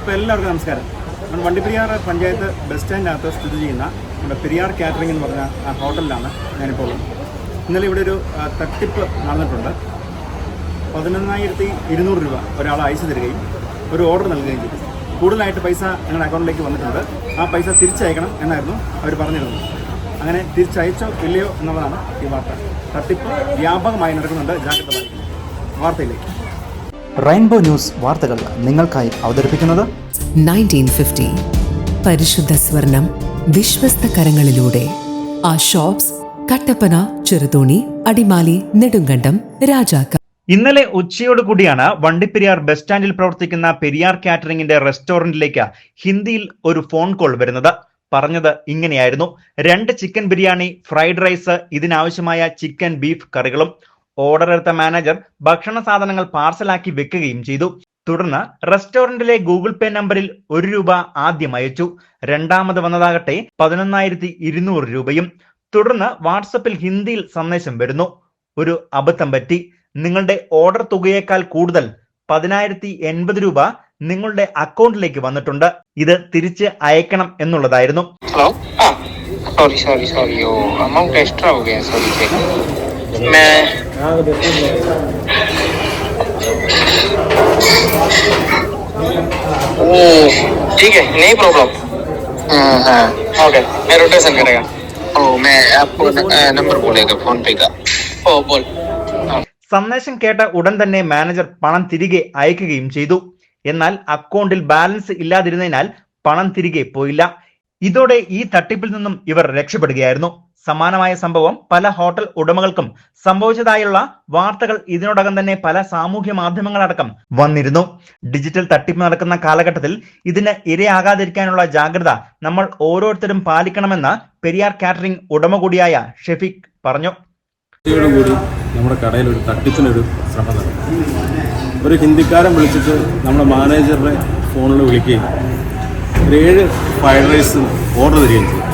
ഇപ്പോൾ എല്ലാവർക്കും നമസ്കാരം. നമ്മൾ വണ്ടിപ്പെരിയാർ പഞ്ചായത്ത് ബസ് സ്റ്റാൻഡിനകത്ത് സ്ഥിതി ചെയ്യുന്ന നമ്മുടെ പെരിയാർ കാറ്ററിംഗ് എന്ന് പറഞ്ഞ ആ ഹോട്ടലിലാണ് ഞാനിപ്പോൾ ഉള്ളത്. ഇന്നലെ ഇവിടെ ഒരു തട്ടിപ്പ് നടന്നിട്ടുണ്ട്. പതിനൊന്നായിരത്തി ഇരുന്നൂറ് രൂപ ഒരാൾ അയച്ചു തരികയും ഒരു ഓർഡർ നൽകുകയും ചെയ്തു. കൂടുതലായിട്ട് പൈസ ഞങ്ങളുടെ അക്കൗണ്ടിലേക്ക് വന്നിട്ടുണ്ട്. ആ പൈസ തിരിച്ചയക്കണം എന്നായിരുന്നു അവർ പറഞ്ഞിരുന്നത്. അങ്ങനെ തിരിച്ചയച്ചോ ഇല്ലയോ എന്നുള്ളതാണ് ഈ വാർത്ത. തട്ടിപ്പ് വ്യാപകമായി നടക്കുന്നുണ്ട്. ജാഗ്രത വാർത്തയിലേക്ക്. റെയിൻബോ ന്യൂസ് വാർത്തകൾ നിങ്ങൾക്കായി അവതരിപ്പിക്കുന്നത് 1950 പരിശുദ്ധ സ്വർണം വിശ്വസ്ത കരങ്ങളിലൂടെ. ആ ഷോപ്സ് കട്ടപ്പന ചെറുതോണി അടിമാലി നെടുങ്കണ്ടം രാജാക്ക. ഇന്നലെ ഉച്ചയോട് കൂടിയാണ് വണ്ടിപ്പെരിയാർ ബസ് സ്റ്റാൻഡിൽ പ്രവർത്തിക്കുന്ന പെരിയാർ കാറ്ററിംഗിന്റെ റെസ്റ്റോറന്റിലേക്ക് ഹിന്ദിയിൽ ഒരു ഫോൺ കോൾ വരുന്നത്. പറഞ്ഞത് ഇങ്ങനെയായിരുന്നു. രണ്ട് ചിക്കൻ ബിരിയാണി ഫ്രൈഡ് റൈസ് ഇതിനാവശ്യമായ ചിക്കൻ ബീഫ് കറികളും ഓർഡർ എടുത്ത മാനേജർ ഭക്ഷണ സാധനങ്ങൾ പാർസലാക്കി വെക്കുകയും ചെയ്തു. തുടർന്ന് റെസ്റ്റോറന്റിലെ ഗൂഗിൾ പേ നമ്പറിൽ ഒരു രൂപ ആദ്യം അയച്ചു. രണ്ടാമത് വന്നതാകട്ടെ പതിനൊന്നായിരത്തി ഇരുന്നൂറ് രൂപയും. തുടർന്ന് വാട്സപ്പിൽ ഹിന്ദിയിൽ സന്ദേശം വരുന്നു. ഒരു അബദ്ധം പറ്റി. നിങ്ങളുടെ ഓർഡർ തുകയേക്കാൾ കൂടുതൽ പതിനായിരത്തി എൺപത് രൂപ നിങ്ങളുടെ അക്കൗണ്ടിലേക്ക് വന്നിട്ടുണ്ട്. ഇത് തിരിച്ച് അയക്കണം എന്നുള്ളതായിരുന്നു. Hello sorry sorry sorry extra वो अमाउंट एक्स्ट्रा हो गया सॉरी से मैं ओ, ठीक है नहीं प्रॉब्लम हाँ ओके मैं रोटेशन करेगा ओ मैं आपको न- अ, नंबर बोलेगा फोन पे का ओ बोल हाँ സന്ദേശം കേട്ട ഉടൻ തന്നെ മാനേജർ പണം തിരികെ അയക്കുകയും ചെയ്തു എന്നാൽ അക്കൗണ്ടിൽ ബാലൻസ് ഇല്ലാതിരുന്നതിനാൽ പണം തിരികെ പോയില്ല ഇതോടെ ഈ തട്ടിപ്പിൽ നിന്നും ഇവർ രക്ഷപ്പെടുകയായിരുന്നു സമാനമായ സംഭവം പല ഹോട്ടൽ ഉടമകൾക്കും സംഭവിച്ചതായുള്ള വാർത്തകൾ ഇതിനോടകം തന്നെ പല സാമൂഹ്യ മാധ്യമങ്ങളടക്കം വന്നിരുന്നു. ഡിജിറ്റൽ തട്ടിപ്പ് നടക്കുന്ന കാലഘട്ടത്തിൽ ഇതിന് ഇരയാകാതിരിക്കാനുള്ള ജാഗ്രത നമ്മൾ ഓരോരുത്തരും പാലിക്കണമെന്ന് പെരിയാർ കാറ്ററിംഗ് ഉടമ കൂടിയായ ഷെഫീഖ് പറഞ്ഞു. നമ്മുടെ കടയിൽ ഒരു തട്ടിപ്പിനൊരു ശ്രമം നടത്തി. ഒരു ഹിന്ദിക്കാരൻ വിളിച്ചിട്ട് നമ്മുടെ മാനേജറുടെ ഫോണിൽ വിളിക്കുകയും ഒരു ഏഴ് ഫ്രൈഡ് റൈസും ഓർഡർ തരികയും ചെയ്തു.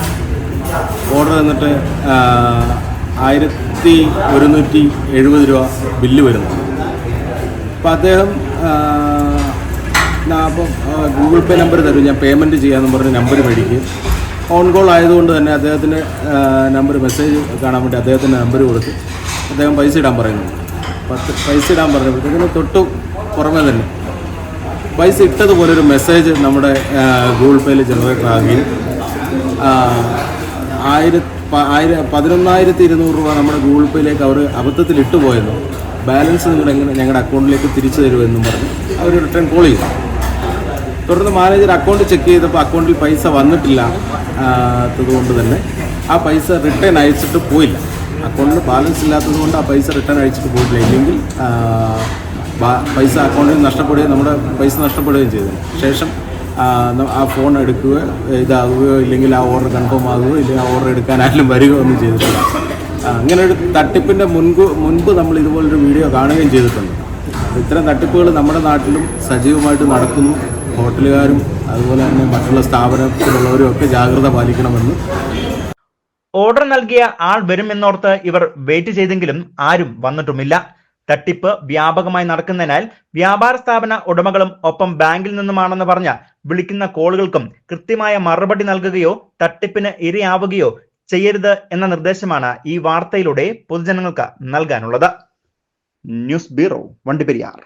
ഓർഡർ തന്നിട്ട് ആയിരത്തി ഒരുന്നൂറ്റി എഴുപത് രൂപ ബില്ല് വരുന്നു. അപ്പോൾ അദ്ദേഹം അപ്പം ഗൂഗിൾ പേ നമ്പർ തരും. ഞാൻ പേയ്മെന്റ് ചെയ്യാമെന്ന് പറഞ്ഞ് നമ്പർ മേടിക്കും. ഓൺ കോൾ ആയതുകൊണ്ട് തന്നെ അദ്ദേഹത്തിന്റെ നമ്പർ മെസ്സേജ് കാണാൻ വേണ്ടി അദ്ദേഹത്തിന്റെ നമ്പർ കൊടുത്ത് അദ്ദേഹം പൈസ ഇടാൻ പറയുന്നു. പത്ത് പൈസ ഇടാൻ പറഞ്ഞപ്പോഴത്തേക്കിന് തൊട്ട് പുറമേ തന്നെ പൈസ ഇട്ടതുപോലെ ഒരു മെസ്സേജ് നമ്മുടെ ഗൂഗിൾ പേയിൽ ജനറേറ്റർ ആകുകയും ആ, ആയിര പതിനൊന്നായിരത്തി ഇരുന്നൂറ് രൂപ നമ്മുടെ ഗൂഗിൾ പേയിലേക്ക് അവർ അബദ്ധത്തിൽ ഇട്ടു പോയെന്നും ബാലൻസ് നിങ്ങൾ എങ്ങനെ ഞങ്ങളുടെ അക്കൗണ്ടിലേക്ക് തിരിച്ചു തരുമെന്നും പറഞ്ഞ്. അവർ റിട്ടേൺ കോൾ ചെയ്തു. തുടർന്ന് മാനേജർ അക്കൗണ്ട് ചെക്ക് ചെയ്തപ്പോൾ അക്കൗണ്ടിൽ പൈസ വന്നിട്ടില്ല അതുകൊണ്ട് തന്നെ ആ പൈസ റിട്ടേൺ അയച്ചിട്ട് പോയില്ല. അക്കൗണ്ടിൽ ബാലൻസ് ഇല്ലാത്തത് കൊണ്ട് ആ പൈസ റിട്ടേൺ അയച്ചിട്ട് പോയിട്ടില്ല. ഇല്ലെങ്കിൽ പൈസ അക്കൗണ്ടിൽ നഷ്ടപ്പെടുകയും നമ്മുടെ പൈസ നഷ്ടപ്പെടുകയും ചെയ്തു. ശേഷം ആ, ഫോൺ എടുക്കുക ഇതാകുകയോ ഇല്ലെങ്കിൽ ആ ഓർഡർ കൺഫേം ആകുകയോ ഇല്ലെങ്കിൽ ആ ഓർഡർ എടുക്കാൻ ആരും വരികയോ ഒന്നും ചെയ്തിട്ടില്ല അങ്ങനെ ഒരു തട്ടിപ്പിന്റെ മുൻപ് മുൻപ് നമ്മൾ ഇതുപോലൊരു വീഡിയോ കാണുകയും ചെയ്തിട്ടുണ്ട്. ഇത്തരം തട്ടിപ്പുകൾ നമ്മുടെ നാട്ടിലും സജീവമായിട്ട് നടക്കുന്നു. ഹോട്ടലുകാരും അതുപോലെ തന്നെ മറ്റുള്ള സ്ഥാപനത്തിലുള്ളവരും ഒക്കെ ജാഗ്രത പാലിക്കണമെന്ന്. ഓർഡർ നൽകിയ ആൾ വരുമെന്നോർത്ത് ഇവർ വെയിറ്റ് ചെയ്തെങ്കിലും ആരും വന്നിട്ടുമില്ല. തട്ടിപ്പ് വ്യാപകമായി നടക്കുന്നതിനാൽ വ്യാപാര സ്ഥാപന ഉടമകളും ഒപ്പം ബാങ്കിൽ നിന്നുമാണെന്ന് പറഞ്ഞ വിളിക്കുന്ന കോളുകൾക്കും കൃത്യമായ മറുപടി നൽകുകയോ തട്ടിപ്പിന് ഇരയാവുകയോ ചെയ്യരുത് എന്ന നിർദ്ദേശമാണ് ഈ വാർത്തയിലൂടെ പൊതുജനങ്ങൾക്ക് നൽകാനുള്ളത്. News bureau Vandiperiyar.